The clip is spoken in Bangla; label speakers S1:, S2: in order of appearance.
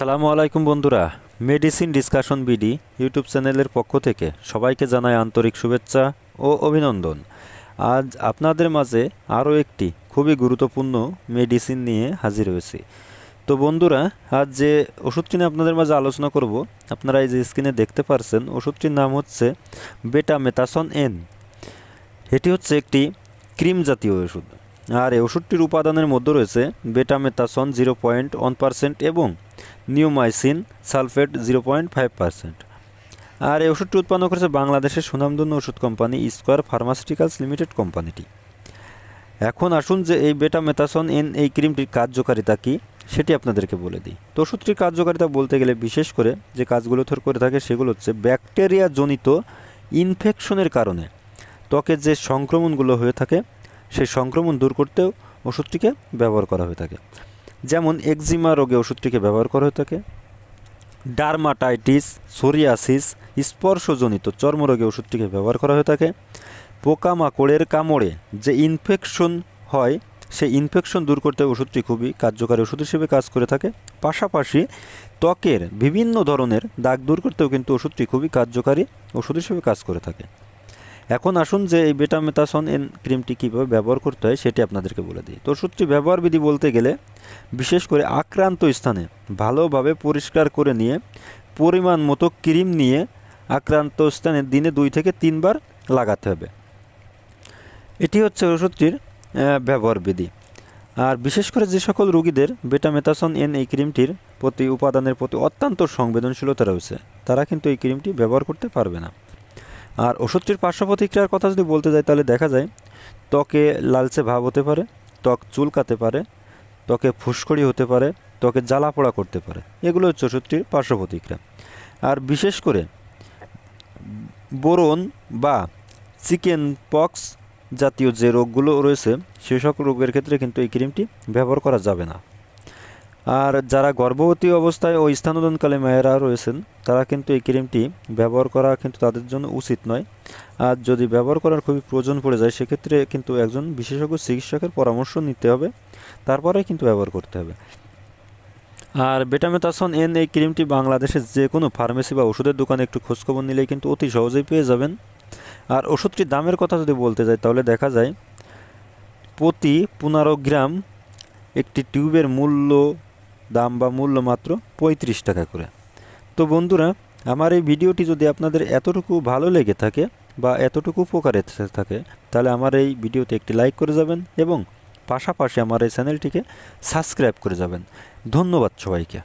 S1: আসসালামু আলাইকুম বন্ধুরা। মেডিসিন ডিসকাশন বিডি ইউটিউব চ্যানেলের পক্ষ থেকে সবাইকে জানাই আন্তরিক শুভেচ্ছা ও অভিনন্দন। আজ আপনাদের মাঝে আরও একটি খুবই গুরুত্বপূর্ণ মেডিসিন নিয়ে হাজির হয়েছি। তো বন্ধুরা, আজ যে ওষুধটি নিয়ে আপনাদের মাঝে আলোচনা করব, আপনারা এই যে স্ক্রিনে দেখতে পারছেন, ওষুধটির নাম হচ্ছে বেটা মেতাসন এন এটি হচ্ছে একটি ক্রিম জাতীয় ওষুধ। আর এই ওষুধটির উপাদানের মধ্যে রয়েছে betamethasone zero point one percent এবং neomycin sulphate zero point five percent. আর এই ওষুধটি উৎপন্ন করেছে বাংলাদেশের সুনামধন্য ওষুধ কোম্পানি স্কোয়ার ফার্মাসিউটিক্যালস লিমিটেড কোম্পানিটি। এখন আসুন যে এই বেটামেতাসন এন এই ক্রিমটির কার্যকারিতা কী, সেটি আপনাদেরকে বলে দিই। তো ওষুধটির কার্যকারিতা বলতে গেলে বিশেষ করে যে কাজগুলো থর করে থাকে সেগুলো হচ্ছে ব্যাকটেরিয়া জনিত ইনফেকশনের কারণে ত্বকের যে সংক্রমণগুলো হয়ে থাকে সেই সংক্রমণ দূর করতেও ওষুধটিকে ব্যবহার করা হয়ে থাকে। যেমন একজিমা রোগে ওষুধটিকে ব্যবহার করা হয়ে থাকে। ডার্মাটাইটিস, সোরিয়াসিস, স্পর্শজনিত চর্মরোগে ওষুধটিকে ব্যবহার করা হয়ে থাকে। পোকামাকড়ের কামড়ে যে ইনফেকশন হয়, সেই ইনফেকশন দূর করতে ওষুধটি খুবই কার্যকারী ওষুধ হিসেবে কাজ করে থাকে। পাশাপাশি ত্বকের বিভিন্ন ধরনের দাগ দূর করতেও কিন্তু ওষুধটি খুবই কার্যকারী ওষুধ হিসেবে কাজ করে থাকে। এখন আসুন যে এই বেটামেতাসন এন ক্রিমটি কীভাবে ব্যবহার করতে হয়, সেটি আপনাদেরকে বলে দিই। তো ওষুধটি ব্যবহার বিধি বলতে গেলে, বিশেষ করে আক্রান্ত স্থানে ভালোভাবে পরিষ্কার করে নিয়ে, পরিমাণ মতো ক্রিম নিয়ে আক্রান্ত স্থানে দিনে দুই থেকে তিনবার লাগাতে হবে। এটি হচ্ছে ওষুধটির ব্যবহার বিধি। আর বিশেষ করে যে সকল রোগীদের বেটামেতাসন এন এই ক্রিমটির প্রতি উপাদানের প্রতি অত্যন্ত সংবেদনশীলতা রয়েছে, তারা কিন্তু এই ক্রিমটি ব্যবহার করতে পারবে না। আর ওষুধটির পার্শ্ব প্রতিক্রিয়ার কথা যদি বলতে যাই, তাহলে দেখা যায় ত্বকে লালচে ভাব হতে পারে, ত্বক চুলকাতে পারে, ত্বকে ফুসকড়ি হতে পারে, ত্বকে জ্বালা পোড়া করতে পারে। এগুলো হচ্ছে ওষুধটির পার্শ্ব প্রতিক্রিয়া আর বিশেষ করে বোরন বা চিকেন পক্স জাতীয় যে রোগগুলো রয়েছে সেই সকল রোগের ক্ষেত্রে কিন্তু এই ক্রিমটি ব্যবহার করা যাবে না। আর যারা গর্ভবতী অবস্থায় ও স্থানোদনকালে মায়েরা রয়েছেন, তারা কিন্তু এই ক্রিমটি ব্যবহার করা কিন্তু তাদের জন্য উচিত নয়। আর যদি ব্যবহার করার খুবই প্রয়োজন পড়ে যায়, সেক্ষেত্রে কিন্তু একজন বিশেষজ্ঞ চিকিৎসকের পরামর্শ নিতে হবে, তারপরে কিন্তু ব্যবহার করতে হবে। আর বেটামেতাসন এন এই ক্রিমটি বাংলাদেশের যে কোনো ফার্মেসি বা ওষুধের দোকানে একটু খোঁজখবর নিলেই কিন্তু অতি সহজেই পেয়ে যাবেন। আর ওষুধটির দামের কথা যদি বলতে যাই, তাহলে দেখা যায়, প্রতি পনেরো গ্রাম একটি টিউবের মূল্য দাম বা মূল্য মাত্র পঁয়ত্রিশ টাকা করে। তো বন্ধুরা, আমার এই ভিডিওটি যদি আপনাদের এতটুকু ভালো লেগে থাকে বা এতটুকু উপকারে থাকে, তাহলে আমার এই ভিডিওতে একটি লাইক করে যাবেন এবং পাশাপাশি আমার এই চ্যানেলটিকে সাবস্ক্রাইব করে যাবেন। ধন্যবাদ সবাইকে।